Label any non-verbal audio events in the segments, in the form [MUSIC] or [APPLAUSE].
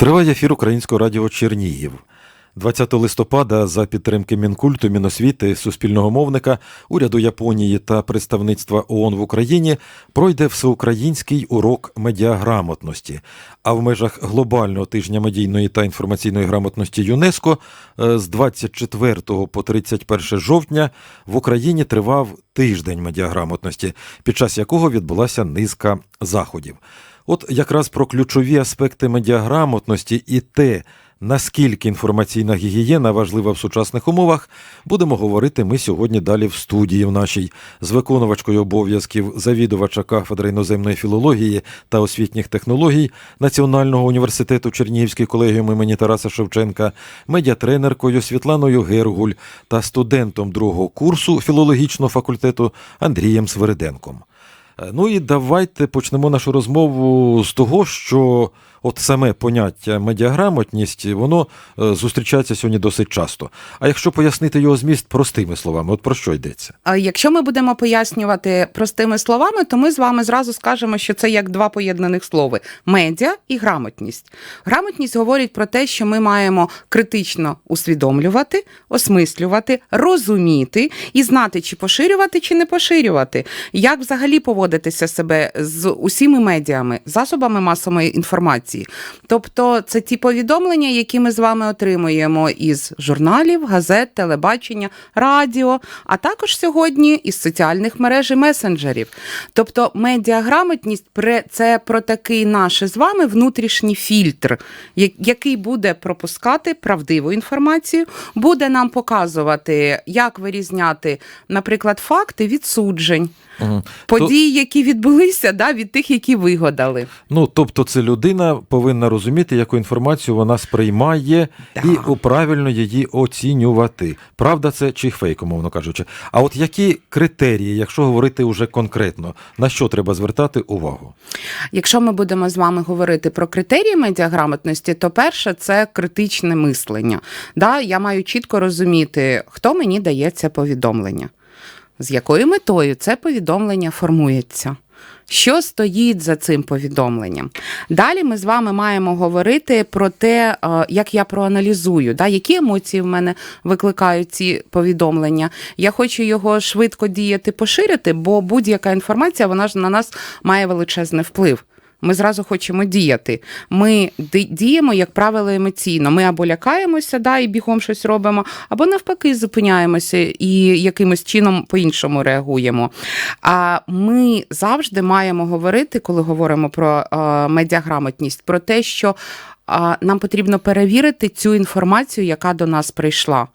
Триває ефір Українського радіо Чернігів. 20 листопада за підтримки Мінкульту, Міносвіти, суспільного мовника, уряду Японії та представництва ООН в Україні пройде всеукраїнський урок медіаграмотності. А в межах глобального тижня медійної та інформаційної грамотності ЮНЕСКО е, з 24 по 31 жовтня в Україні тривав тиждень медіаграмотності, під час якого відбулася низка заходів. От якраз про ключові аспекти медіаграмотності і те, наскільки інформаційна гігієна важлива в сучасних умовах, будемо говорити ми сьогодні далі в студії в нашій з виконувачкою обов'язків завідувача кафедри іноземної філології та освітніх технологій Національного університету Чернігівський колегіум імені Тараса Шевченка, медіатренеркою Світланою Гергуль та студентом другого курсу філологічного факультету Андрієм Свериденком. Е, Ну і давайте почнемо нашу розмову з того, що от саме поняття медіаграмотність, воно е, зустрічається сьогодні досить часто. А якщо пояснити його зміст простими словами, от про що йдеться? А Якщо ми будемо пояснювати простими словами, то ми з вами зразу скажемо, що це як два поєднаних слови: медіа і грамотність. Грамотність говорить про те, що ми маємо критично усвідомлювати, осмислювати, розуміти і знати, чи поширювати, чи не поширювати, як взагалі поводитися себе з усіми медіами, засобами масової інформації. Тобто, це ті повідомлення, які ми з вами отримуємо із журналів, газет, телебачення, радіо, а також сьогодні із соціальних мереж і месенджерів. Тобто, медіаграмотність це про такий наш з вами внутрішній фільтр, який буде пропускати правдиву інформацію, буде нам показувати, як вирізняти, наприклад, факти від суджень, Угу. події, які відбулися, да, від тих, які вигадали. Ну, тобто, це людина повинна розуміти, яку інформацію вона сприймає Да. і правильно її оцінювати. Правда це чи фейк, умовно кажучи. А от які критерії, якщо говорити уже конкретно, на що треба звертати увагу? Якщо ми будемо з вами говорити про критерії медіаграмотності, то перше це критичне мислення. Да, я маю чітко розуміти, хто мені дає це повідомлення, з якою метою це повідомлення формується. Що стоїть за цим повідомленням? Далі ми з вами маємо говорити про те, е, як я проаналізую, да, які емоції в мене викликають ці повідомлення. Я хочу його швидко діяти, поширити, бо будь-яка інформація вона ж на нас має величезний вплив. Ми зразу хочемо діяти. Ми діємо, як правило, емоційно. Ми або лякаємося, да, і бігом щось робимо, або навпаки зупиняємося і якимось чином по-іншому реагуємо. А ми завжди маємо говорити, коли говоримо про е, медіаграмотність, про те, що нам потрібно перевірити цю інформацію, яка до нас прийшла.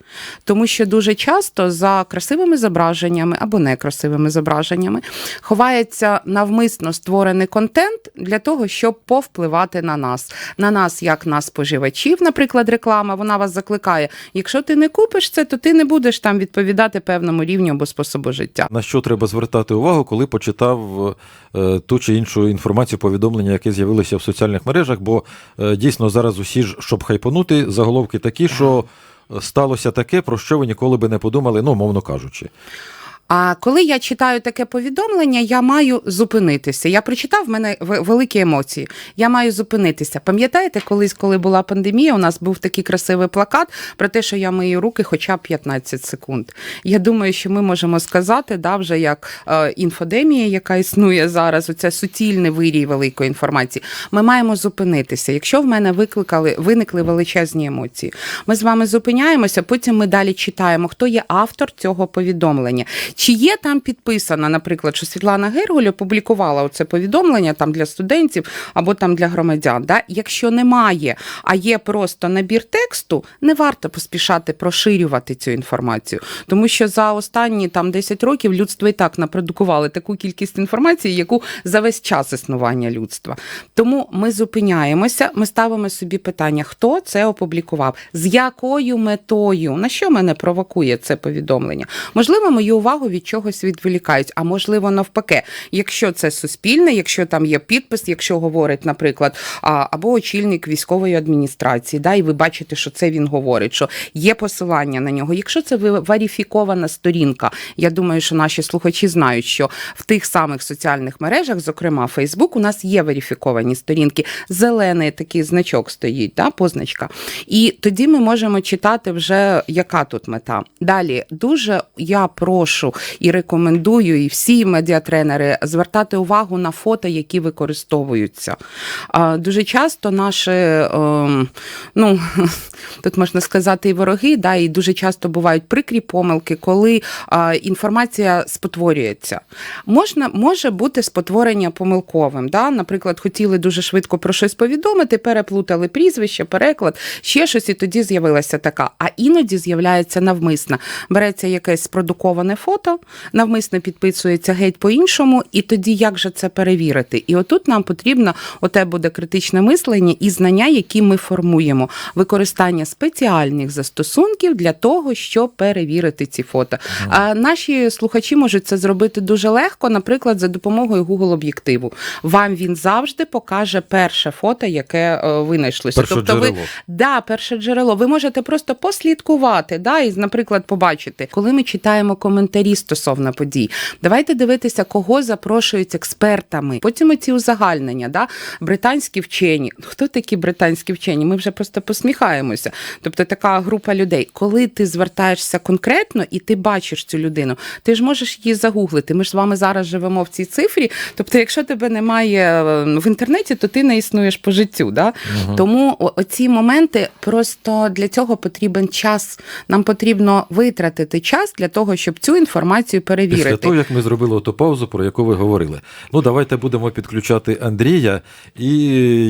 Тому що дуже часто за красивими зображеннями або некрасивими зображеннями ховається навмисно створений контент для того, щоб повпливати на нас. На нас, як на споживачів, наприклад, реклама, вона вас закликає. Якщо ти не купиш це, то ти не будеш там відповідати певному рівню або способу життя. На що треба звертати увагу, коли почитав е, ту чи іншу інформацію, повідомлення, яке з'явилося в соціальних мережах? Бо е, дійсно зараз усі ж, щоб хайпонути, заголовки такі, що сталося таке, про що ви ніколи би не подумали, ну, мовно кажучи. А коли я читаю таке повідомлення, я маю зупинитися. Я прочитав в мене великі емоції. Я маю зупинитися. Пам'ятаєте, колись, коли була пандемія, у нас був такий красивий плакат про те, що я мию руки хоча б 15 секунд. Я думаю, що ми можемо сказати, да, вже як е, інфодемія, яка існує зараз, оце суцільний вирій великої інформації. Ми маємо зупинитися. Якщо в мене викликали, виникли величезні емоції, ми з вами зупиняємося, потім ми далі читаємо, хто є автор цього повідомлення. Чи є там підписано, наприклад, що Світлана Гергуль опублікувала оце повідомлення там для студентів або там для громадян? Да? Якщо немає, а є просто набір тексту, не варто поспішати проширювати цю інформацію, тому що за останні там 10 років людство і так напродукували таку кількість інформації, яку за весь час існування людства. Тому ми зупиняємося, ми ставимо собі питання, хто це опублікував, з якою метою, на що мене провокує це повідомлення. Можливо, мою увагу увагу від чогось відволікають. А можливо, навпаки, якщо це суспільне, якщо там є підпис, якщо говорить, наприклад, або очільник військової адміністрації, да, і ви бачите, що це він говорить, що є посилання на нього. Якщо це верифікована сторінка, я думаю, що наші слухачі знають, що в тих самих соціальних мережах, зокрема Фейсбук, у нас є верифіковані сторінки, зелений такий значок стоїть, да, позначка. І тоді ми можемо читати вже, яка тут мета. Далі дуже я прошу і рекомендую, і всі медіатренери звертати увагу на фото, які використовуються. Дуже часто наші, ем, ну [LAUGHS] тут можна сказати, і вороги, да, і дуже часто бувають прикрі помилки, коли інформація спотворюється. Можна, може бути спотворення помилковим. Да? Наприклад, хотіли дуже швидко про щось повідомити, переплутали прізвище, переклад, ще щось, і тоді з'явилася така. А іноді з'являється навмисно. Береться якесь спродуковане фото, навмисно підписується геть по-іншому, і тоді як же це перевірити? І отут нам потрібно, оте буде критичне мислення і знання, які ми формуємо, використання спеціальних застосунків для того, щоб перевірити ці фото. А наші слухачі можуть це зробити дуже легко, наприклад, за допомогою Google об'єктиву. Вам він завжди покаже перше фото, яке е, винайшлося. Перше тобто ви джерело. Да, перше джерело. Ви можете просто послідкувати, да, і, наприклад, побачити, коли ми читаємо коментарі стосовно подій. Давайте дивитися, кого запрошують експертами. Потім оці узагальнення, да, британські вчені. Хто такі британські вчені? Ми вже просто посміхаємося. Тобто така група людей. Коли ти звертаєшся конкретно і ти бачиш цю людину, ти ж можеш її загуглити. Ми ж з вами зараз живемо в цій цифрі. Тобто, якщо тебе немає е, в інтернеті, то ти не існуєш по життю. Да? Тому оці моменти просто для цього потрібен час. Нам потрібно витратити час для того, щоб цю інформацію перевірити. Після того, як ми зробили оту паузу, про яку ви говорили. Ну, давайте будемо підключати Андрія. І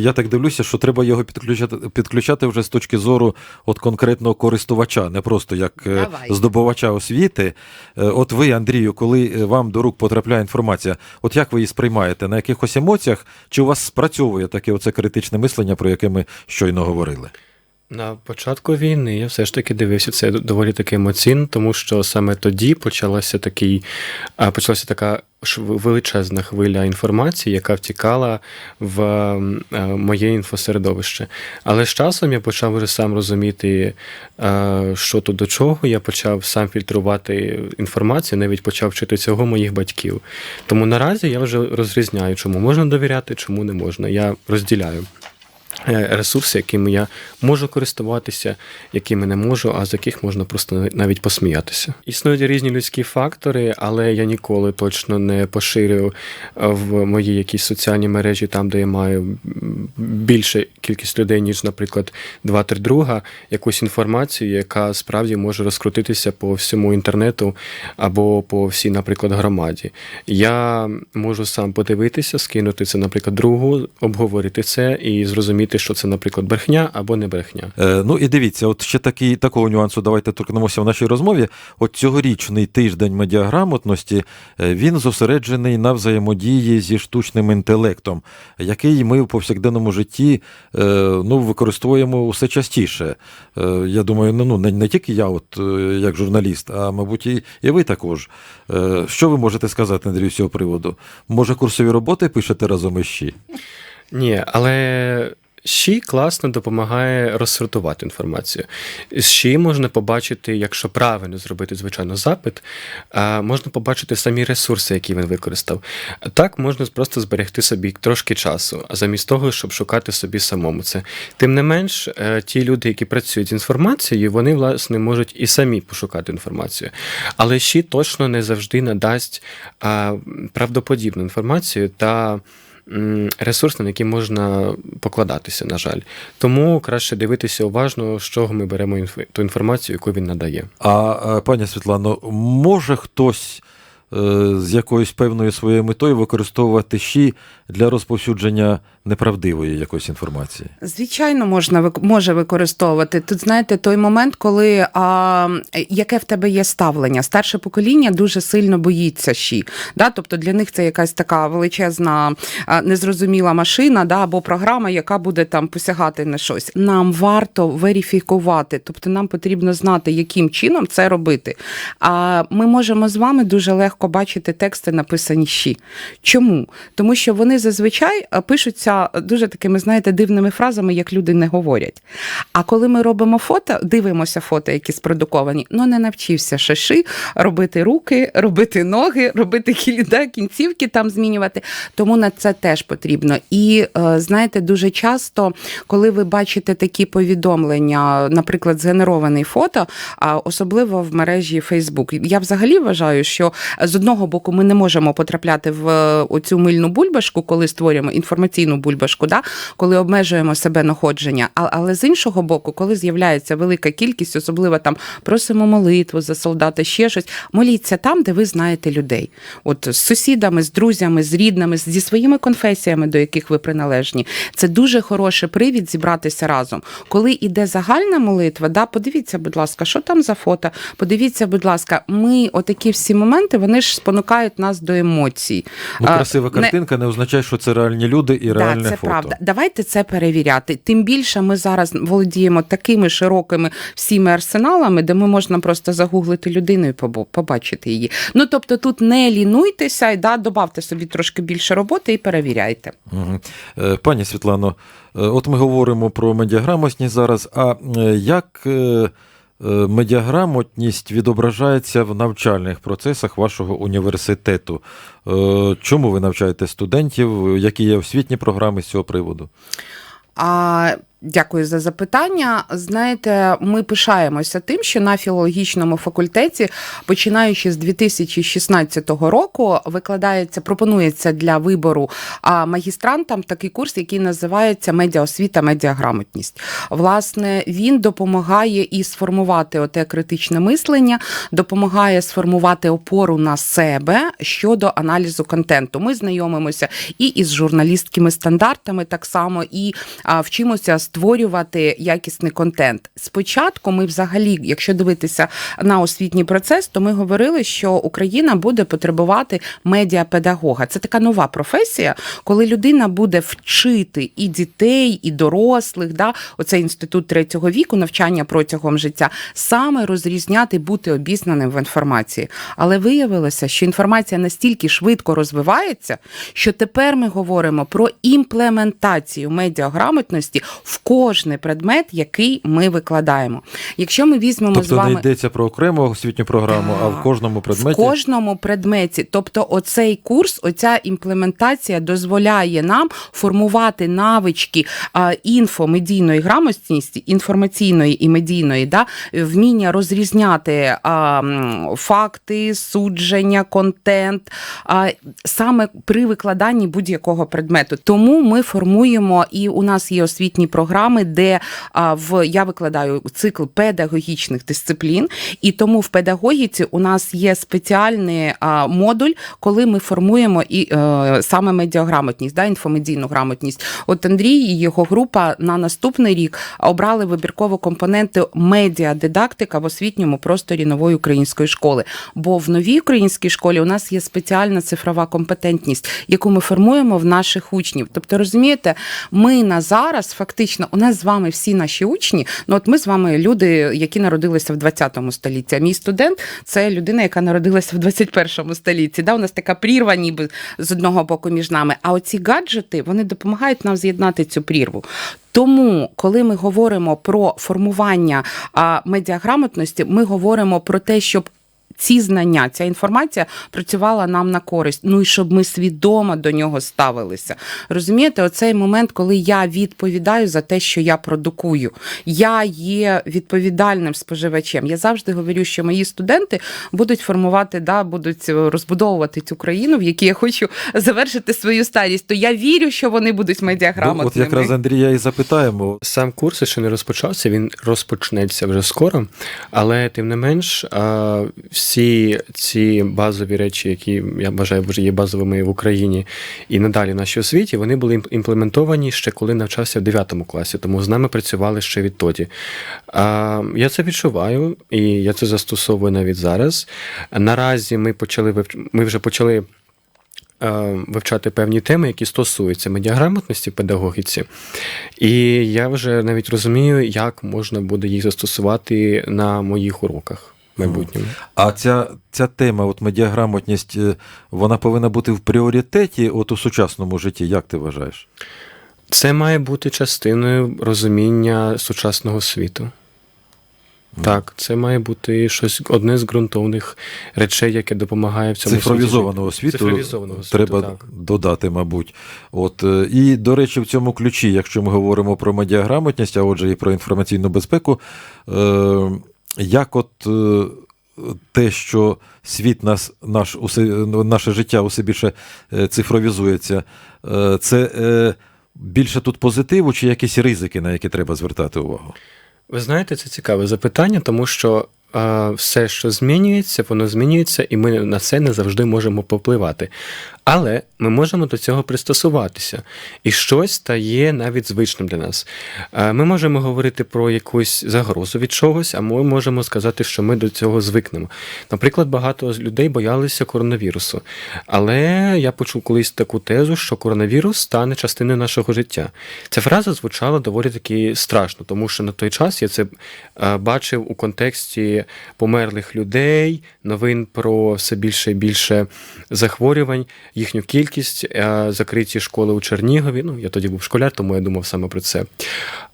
я так дивлюся, що треба його підключати, підключати вже з точки зору от конкретного користувача, не просто як е, Давай. здобувача освіти. Е, От ви, Андрію, коли е, вам до рук потрапляє інформація, от як ви її сприймаєте? На якихось емоціях? Чи у вас спрацьовує таке оце критичне мислення, про яке ми щойно говорили? На початку війни я все ж таки дивився це доволі таки емоційно, тому що саме тоді почалася такий, почалася така величезна хвиля інформації, яка втікала в е, моє інфосередовище. Але з часом я почав вже сам розуміти, е, що тут до чого. Я почав сам фільтрувати інформацію, навіть почав вчити цього моїх батьків. Тому наразі я вже розрізняю, чому можна довіряти, чому не можна. Я розділяю ресурси, якими я можу користуватися, якими не можу, а з яких можна просто навіть посміятися. Існують різні людські фактори, але я ніколи точно не поширюю е, в мої якісь соціальні мережі, там, де я маю більше кількість людей, ніж, наприклад, два-три друга, якусь інформацію, яка справді може розкрутитися по всьому інтернету або по всій, наприклад, громаді. Я можу сам подивитися, скинути це, наприклад, другу, обговорити це і зрозуміти, що це, наприклад, брехня або не брехня. Е, ну і дивіться, от ще такий, такого нюансу давайте торкнемося в нашій розмові. От цьогорічний тиждень медіаграмотності е, він зосереджений на взаємодії зі штучним інтелектом, який ми в повсякденному житті е, ну, використовуємо усе частіше. Е, я думаю, ну, ну, не, не тільки я, от, е, як журналіст, а мабуть, і, і ви також. Е, що ви можете сказати, Андрій, з цього приводу? Може, курсові роботи пишете разом із ЩІ? Ні, але Щі класно допомагає розсортувати інформацію. Щі можна побачити, якщо правильно зробити, звичайно, запит, можна побачити самі ресурси, які він використав. Так можна просто зберегти собі трошки часу, а замість того, щоб шукати собі самому це. Тим не менш, е, ті люди, які працюють з інформацією, вони власне можуть і самі пошукати інформацію. Але Щі точно не завжди надасть правдоподібну інформацію та ресурс, на який можна покладатися, на жаль. Тому краще дивитися уважно, з чого ми беремо ту інформацію, яку він надає. А, пані Світлано, може хтось е, з якоюсь певною своєю метою використовувати щі для розповсюдження неправдивої якоїсь інформації? Звичайно, можна може використовувати. Тут знаєте, той момент, коли а, яке в тебе є ставлення. Старше покоління дуже сильно боїться щі. Да? Тобто для них це якась така величезна незрозуміла машина, да? або програма, яка буде там посягати на щось. Нам варто верифікувати, тобто нам потрібно знати, яким чином це робити. А ми можемо з вами дуже легко бачити тексти, написані щі. Чому? Тому що вони зазвичай е, пишуться дуже такими, знаєте, дивними фразами, як люди не говорять. А коли ми робимо фото, дивимося фото, які спродуковані, ну не навчився шаши робити руки, робити ноги, робити кілі- да, кінцівки там змінювати. Тому на це теж потрібно. І е, знаєте, дуже часто, коли ви бачите такі повідомлення, наприклад, згенерований фото, а особливо в мережі Facebook, я взагалі вважаю, що з одного боку ми не можемо потрапляти в е, оцю мильну бульбашку, коли створюємо інформаційну бульбашку, да? коли обмежуємо себе находження. А- Але з іншого боку, коли з'являється велика кількість, особливо там просимо молитву за солдата, ще щось, моліться там, де ви знаєте людей. От з сусідами, з друзями, з рідними, зі своїми конфесіями, до яких ви приналежні. Це дуже хороший привід зібратися разом. Коли іде загальна молитва, да, подивіться, будь ласка, що там за фото. Подивіться, будь ласка, ми отакі всі моменти вони ж спонукають нас до емоцій. Ну, красива не- картинка не означає, що це реальні люди і реальне да, це фото. правда. Давайте це перевіряти. Тим більше ми зараз володіємо такими широкими всіми арсеналами, де ми можна просто загуглити людину і побачити її. Ну тобто тут не лінуйтеся і да, добавте собі трошки більше роботи і перевіряйте. Е, Пані Світлано, е, от ми говоримо про медіаграмотність зараз. А е, як медіаграмотність відображається в навчальних процесах вашого університету? Е, Чому ви навчаєте студентів? Які є освітні програми з цього приводу? А Дякую за запитання. Знаєте, ми пишаємося тим, що на філологічному факультеті, починаючи з 2016 року, викладається, пропонується для вибору магістрантам такий курс, який називається медіаосвіта, медіаграмотність. Власне, він допомагає і сформувати оте критичне мислення, допомагає сформувати опору на себе щодо аналізу контенту. Ми знайомимося і із журналістськими стандартами, так само і вчимося створювати якісний контент. Спочатку ми, взагалі, якщо дивитися на освітній процес, то ми говорили, що Україна буде потребувати медіапедагога. Це така нова професія, коли людина буде вчити і дітей, і дорослих, да, оцей інститут третього віку, навчання протягом життя, саме розрізняти, бути обізнаним в інформації. Але виявилося, що інформація настільки швидко розвивається, що тепер ми говоримо про імплементацію медіаграмотності в кожний предмет, який ми викладаємо. Якщо ми візьмемо з Тобто вами не йдеться про окрему освітню програму, а в кожному предметі. в кожному предметі. Тобто, оцей курс, оця імплементація дозволяє нам формувати навички інфомедійної грамотності, інформаційної і медійної, да, вміння розрізняти а, факти, судження, контент а, саме при викладанні будь-якого предмету. Тому ми формуємо і у нас є освітні програми, де а, в я викладаю цикл педагогічних дисциплін, і тому в педагогіці у нас є спеціальний модуль, коли ми формуємо і е, саме медіаграмотність, да, інфомедійну грамотність. От Андрій і його група на наступний рік обрали вибірково компоненти медіадидактика в освітньому просторі нової української школи. Бо в новій українській школі у нас є спеціальна цифрова компетентність, яку ми формуємо в наших учнів. Тобто, розумієте, ми на зараз фактично у нас з вами всі наші учні. Ну от ми з вами люди, які народилися в 20 столітті. А мій студент це людина, яка народилася в 21 столітті. Да, у нас така прірва, ніби з одного боку між нами. А оці гаджети вони допомагають нам з'єднати цю прірву. Тому, коли ми говоримо про формування а, медіаграмотності, ми говоримо про те, щоб ці знання, ця інформація працювала нам на користь. Ну і щоб ми свідомо до нього ставилися. Розумієте, оцей момент, коли я відповідаю за те, що я продукую. Я є відповідальним споживачем. Я завжди говорю, що мої студенти будуть формувати, да, будуть розбудовувати цю країну, в якій я хочу завершити свою старість. То я вірю, що вони будуть Ну, медіаграмотними. от якраз Андрія і запитаємо. Сам курс ще не розпочався, він розпочнеться вже скоро, але тим не менш, а, всі ці базові речі, які я вважаю є базовими в Україні і надалі в нашій освіті, вони були імп- імплементовані ще коли навчався в 9 класі, тому з нами працювали ще відтоді. А, я це відчуваю, і я це застосовую навіть зараз. Наразі ми почали ми вже почали. е, Вивчати певні теми, які стосуються медіаграмотності в педагогіці, і я вже навіть розумію, як можна буде їх застосувати на моїх уроках майбутньому. А ця, ця тема, от медіаграмотність, е, вона повинна бути в пріоритеті от у сучасному житті, як ти вважаєш? Це має бути частиною розуміння сучасного світу. Так, це має бути щось одне з ґрунтовних речей, яке допомагає в цьому Цифровізованого світу, Цифровізованого світу, треба так. додати, мабуть. От, е, і, до речі, в цьому ключі, якщо ми говоримо про медіаграмотність, а отже, і про інформаційну безпеку, е, як от е, те, що світ нас, наш, усе, наше життя усе більше е, цифровізується, е, це більше тут позитиву чи якісь ризики, на які треба звертати увагу? Ви знаєте, це цікаве запитання, тому що все, що змінюється, воно змінюється, і ми на це не завжди можемо попливати. Але ми можемо до цього пристосуватися, і щось стає навіть звичним для нас. Е, Ми можемо говорити про якусь загрозу від чогось, а ми можемо сказати, що ми до цього звикнемо. Наприклад, багато людей боялися коронавірусу. Але я почув колись таку тезу, що коронавірус стане частиною нашого життя. Ця фраза звучала доволі таки страшно, тому що на той час я це е, бачив у контексті померлих людей, новин про все більше і більше захворювань, їхню кількість, е, закриті школи у Чернігові. Ну, я тоді був школяр, тому я думав саме про це.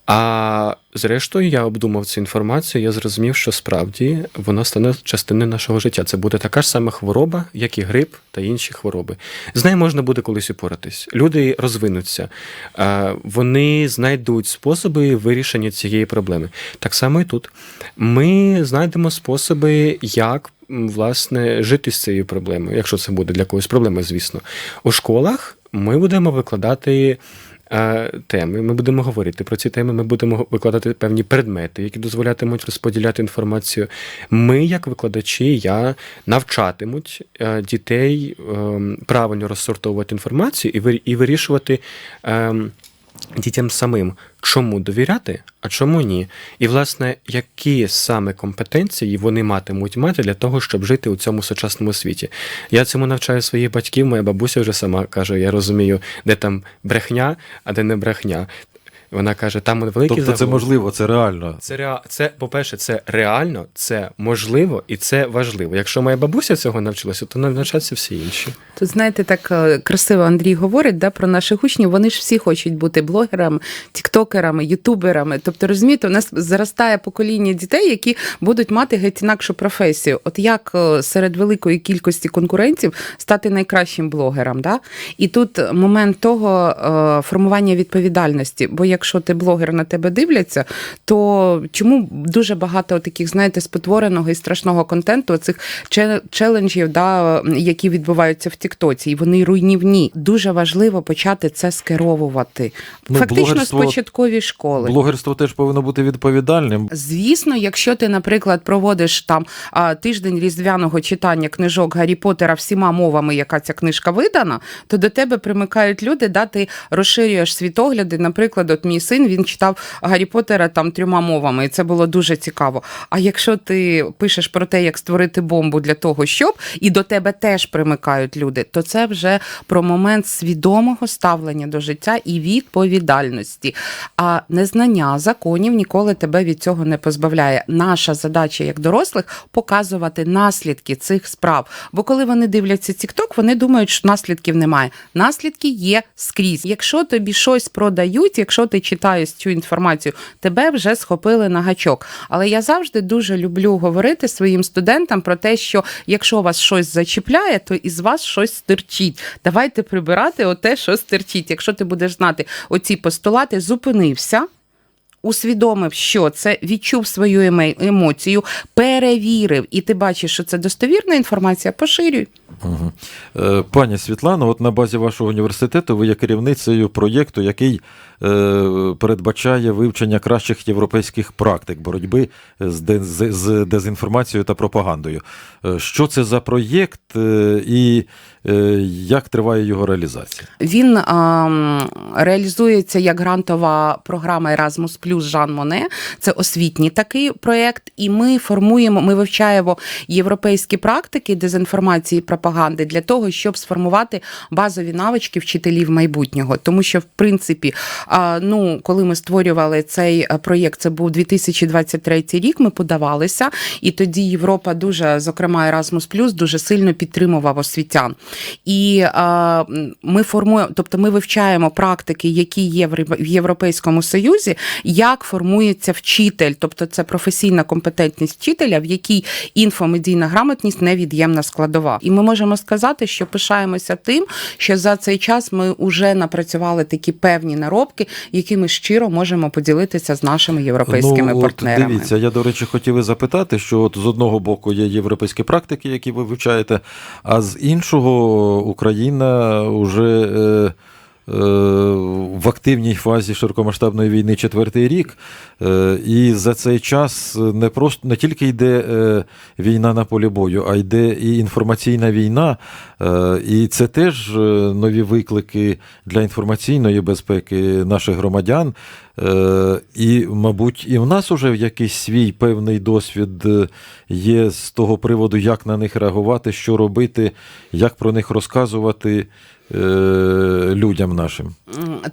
А зрештою, я обдумав цю інформацію, я зрозумів, що справді вона стане частиною нашого життя. Це буде така ж сама хвороба, як і грип та інші хвороби. З нею можна буде колись упоратись. Люди розвинуться, е, вони знайдуть способи вирішення цієї проблеми. Так само і тут. Ми знайдемо способи, як. Власне, жити з цією проблемою, якщо це буде для когось проблема, звісно. У школах ми будемо викладати е, теми. Ми будемо говорити про ці теми. Ми будемо викладати певні предмети, які дозволятимуть розподіляти інформацію. Ми, як викладачі, я навчатимуть е, дітей е, правильно розсортовувати інформацію і вирішувати. Дітям самим, чому довіряти, а чому ні. І, власне, які саме компетенції вони матимуть мати для того, щоб жити у цьому сучасному світі. Я цьому навчаю своїх батьків, моя бабуся вже сама каже: я розумію, де там брехня, а де не брехня. Вона каже, там великі Тобто це можливо, це реально. Це реа... це, по-перше, це реально, це можливо і це важливо. Якщо моя бабуся цього навчилася, то навчаться всі інші. Тут знаєте, так е, красиво Андрій говорить да, про наших учнів. Вони ж всі хочуть бути блогерами, тіктокерами, ютуберами. Тобто, розумієте, у нас зростає покоління дітей, які будуть мати геть інакшу професію. От як е, серед великої кількості конкурентів стати найкращим блогером? Да? І тут момент того е, формування відповідальності. Бо якщо ти блогер на тебе дивляться, то чому дуже багато таких, знаєте, спотвореного і страшного контенту, цих челенджів, да, які відбуваються в Тіктоці, і вони руйнівні. Дуже важливо почати це скеровувати. Ну, Фактично з початкові школи. Блогерство теж повинно бути відповідальним. Звісно, якщо ти, наприклад, проводиш там тиждень різдвяного читання книжок Гаррі Поттера всіма мовами, яка ця книжка видана, то до тебе примикають люди, да, ти розширюєш світогляди. Наприклад, от мій син він читав Гаррі Поттера там трьома мовами, і це було дуже цікаво. А якщо ти пишеш про те, як створити бомбу для того, щоб і до тебе теж примикають люди, то це вже про момент свідомого ставлення до життя і відповідальності. А незнання законів ніколи тебе від цього не позбавляє. Наша задача як дорослих показувати наслідки цих справ. Бо коли вони дивляться TikTok, вони думають, що наслідків немає. Наслідки є скрізь. Якщо тобі щось продають, якщо ти читаєш цю інформацію, тебе вже схопили на гачок. Але я завжди дуже люблю говорити своїм студентам про те, що якщо вас щось зачіпляє, то із вас щось стирчить. Давайте прибирати оте, що стирчить. Якщо ти будеш знати оці постулати, зупинився. Усвідомив, що це відчув свою емоцію, перевірив, і ти бачиш, що це достовірна інформація, поширюй. Угу. Пані Світлано, от на базі вашого університету ви є керівницею проєкту, який е, передбачає вивчення кращих європейських практик боротьби з, де, з, з дезінформацією та пропагандою. Е, Що це за проєкт і як триває його реалізація? Він ем, реалізується як грантова програма Erasmus Plus Жан Моне. Це освітній такий проєкт, і ми формуємо, ми вивчаємо європейські практики дезінформації і пропаганди для того, щоб сформувати базові навички вчителів майбутнього. Тому що, в принципі, ну, коли ми створювали цей е, проєкт, це був 2023 рік. Ми подавалися, і тоді Європа дуже, зокрема, Erasmus дуже сильно підтримував освітян. І ми формуємо, тобто ми вивчаємо практики, які є в Європейському Союзі, як формується вчитель, тобто це професійна компетентність вчителя, в якій інфомедійна грамотність невід'ємна складова. І ми можемо сказати, що пишаємося тим, що за цей час ми вже напрацювали такі певні наробки, якими щиро можемо поділитися з нашими європейськими ну, от партнерами. Дивіться, я, до речі, хотів і запитати, що от з одного боку є європейські практики, які ви вивчаєте, а з іншого Україна вже. Е, в активній фазі широкомасштабної війни четвертий рік, Е, і за цей час не просто не тільки йде е, війна на полі бою, а йде і інформаційна війна. І це теж нові виклики для інформаційної безпеки наших громадян. І, мабуть, і в нас уже якийсь свій певний досвід є з того приводу, як на них реагувати, що робити, як про них розказувати людям нашим.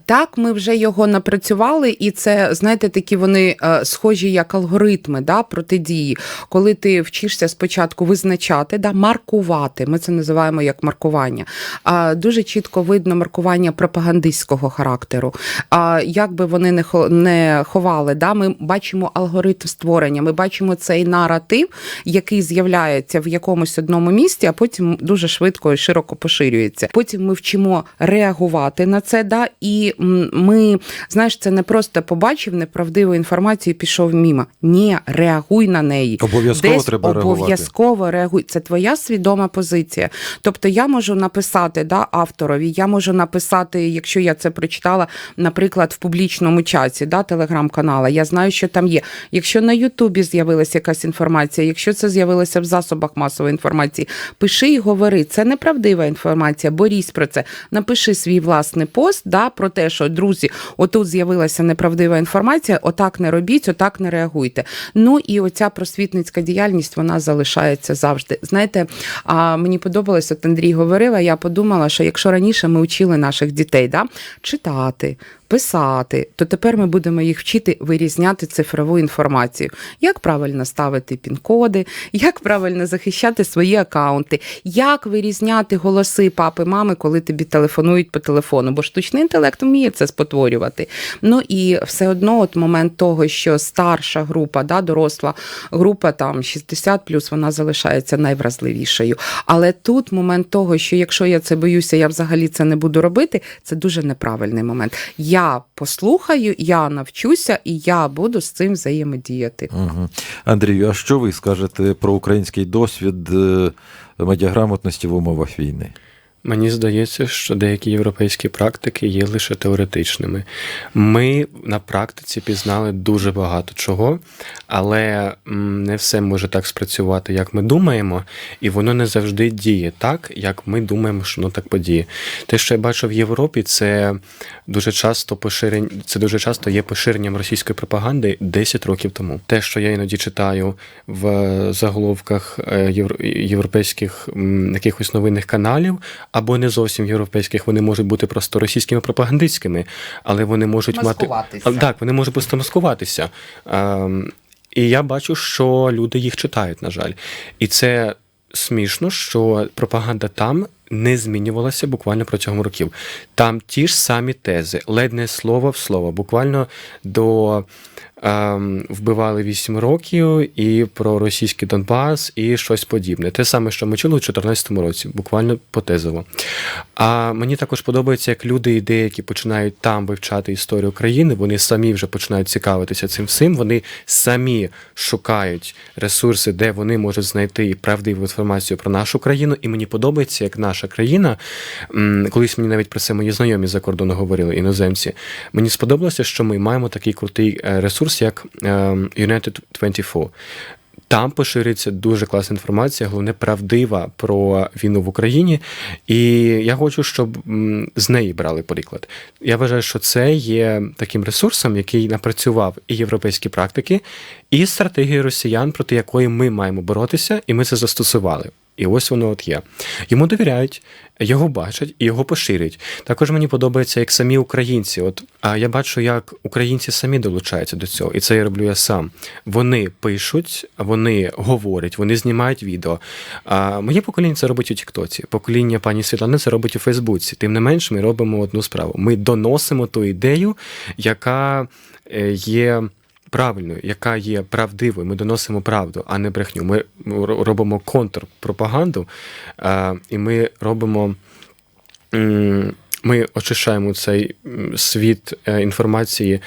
Так, ми вже його напрацювали, і це, знаєте, такі вони е, схожі як алгоритми да, протидії. Коли ти вчишся спочатку визначати, да, маркувати, ми це називаємо як маркування. А дуже чітко видно маркування пропагандистського характеру. А як би вони не хо- не ховали, да, ми бачимо алгоритм створення, ми бачимо цей наратив, який з'являється в якомусь одному місті, а потім дуже швидко і широко поширюється. Потім ми вчимо реагувати на це. Да, і ми, знаєш, це не просто побачив неправдиву інформацію, і пішов мімо. Ні, реагуй на неї. Обов'язково Десь треба реагувати. обов'язково реагуй. Це твоя свідома позиція. Тобто я можу написати да, авторові, я можу написати, якщо я це прочитала, наприклад, в публічному чаті да, телеграм-канала. Я знаю, що там є. Якщо на Ютубі з'явилася якась інформація, якщо це з'явилося в засобах масової інформації, пиши і говори. Це неправдива інформація, борісь про це. Напиши свій власний пост да, про те, що друзі, отут з'явилася неправдива інформація, отак не робіть, отак не реагуйте. Ну і оця просвітницька діяльність вона залишається завжди. Знаєте, а мені подобалось, от Андрій говорив, а я подумала, що якщо раніше ми вчили наших дітей да, читати, писати, то тепер ми будемо їх вчити вирізняти цифрову інформацію. Як правильно ставити пін-коди, як правильно захищати свої акаунти, як вирізняти голоси папи, мами, коли тобі телефонують по телефону, бо штучний інтелект вміє це спотворювати. Ну і все одно, от момент того, що старша група, да, доросла група там 60 вона залишається найвразливішою. Але тут момент того, що якщо я це боюся, я взагалі це не буду робити, це дуже неправильний момент. Я послухаю, я навчуся і я буду з цим взаємодіяти. Угу. Андрію, а що ви скажете про український досвід е, медіаграмотності в умовах війни? Мені здається, що деякі європейські практики є лише теоретичними. Ми на практиці пізнали дуже багато чого, але не все може так спрацювати, як ми думаємо, і воно не завжди діє так, як ми думаємо, що воно так подіє. Те, що я бачу в Європі, це дуже часто поширень, це дуже часто є поширенням російської пропаганди 10 років тому. Те, що я іноді читаю в заголовках е, європейських якихось новинних каналів, або не зовсім європейських, вони можуть бути просто російськими пропагандистськими, але вони можуть мати так, вони можуть просто маскуватися. Ем, і я бачу, що люди їх читають, на жаль. І це смішно, що пропаганда там не змінювалася буквально протягом років. Там ті ж самі тези, ледь не слово в слово, буквально до вбивали 8 років, і про російський Донбас, і щось подібне. Те саме, що ми чули у 2014 році, буквально потезово. А мені також подобається, як люди і деякі починають там вивчати історію країни, вони самі вже починають цікавитися цим всім. Вони самі шукають ресурси, де вони можуть знайти правдиву інформацію про нашу країну. І мені подобається, як наша країна. Колись мені навіть про це мої знайомі за кордону говорили, іноземці. Мені сподобалося, що ми маємо такий крутий е, ресурс, як е, United 24. Там поширюється дуже класна інформація, головне правдива про війну в Україні. І я хочу, щоб з неї брали приклад. Я вважаю, що це є таким ресурсом, який напрацював і європейські практики, і стратегію росіян, проти якої ми маємо боротися, і ми це застосували. І ось воно от є. Йому довіряють, його бачать і його поширюють. Також мені подобається, як самі українці. От а я бачу, як українці самі долучаються до цього, і це я роблю я сам. Вони пишуть, вони говорять, вони знімають відео. А моє покоління це робить у Тіктоці. Покоління пані Світлани це робить у Фейсбуці. Тим не менш, ми робимо одну справу. Ми доносимо ту ідею, яка е, є. Правильною, яка є правдивою, ми доносимо правду, а не брехню. Ми робимо контрпропаганду, а, і ми робимо. Ми очищаємо цей світ е, інформації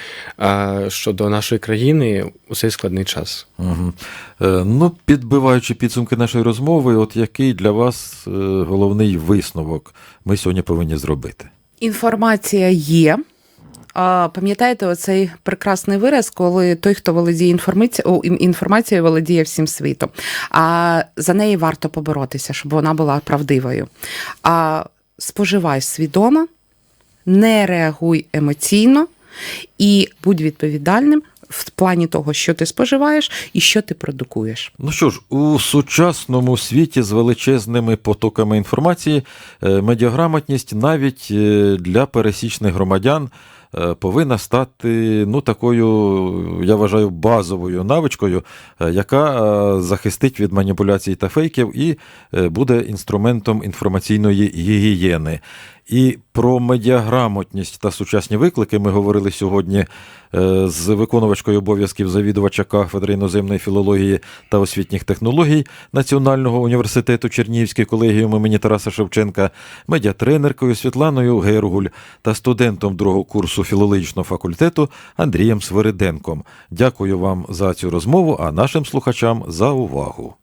щодо нашої країни у цей складний час. Угу. Е, ну, підбиваючи підсумки нашої розмови, от який для вас е, головний висновок ми сьогодні повинні зробити? Інформація є. Пам'ятаєте оцей прекрасний вираз, коли той, хто володіє інформацією, інформацією, володіє всім світом. А за неї варто поборотися, щоб вона була правдивою. А споживай свідомо, не реагуй емоційно і будь відповідальним в плані того, що ти споживаєш і що ти продукуєш. Ну що ж, у сучасному світі з величезними потоками інформації е, медіаграмотність навіть е, для пересічних громадян повинна стати ну такою, я вважаю, базовою навичкою, е, яка е, захистить від маніпуляцій та фейків і е, буде інструментом інформаційної гігієни. І про медіаграмотність та сучасні виклики ми говорили сьогодні е, з виконувачкою обов'язків завідувача кафедри іноземної філології та освітніх технологій Національного університету Чернігівської колегіум імені Тараса Шевченка, медіатренеркою Світланою Гергуль та студентом другого курсу філологічного факультету Андрієм Свириденком. Дякую вам за цю розмову, а нашим слухачам за увагу.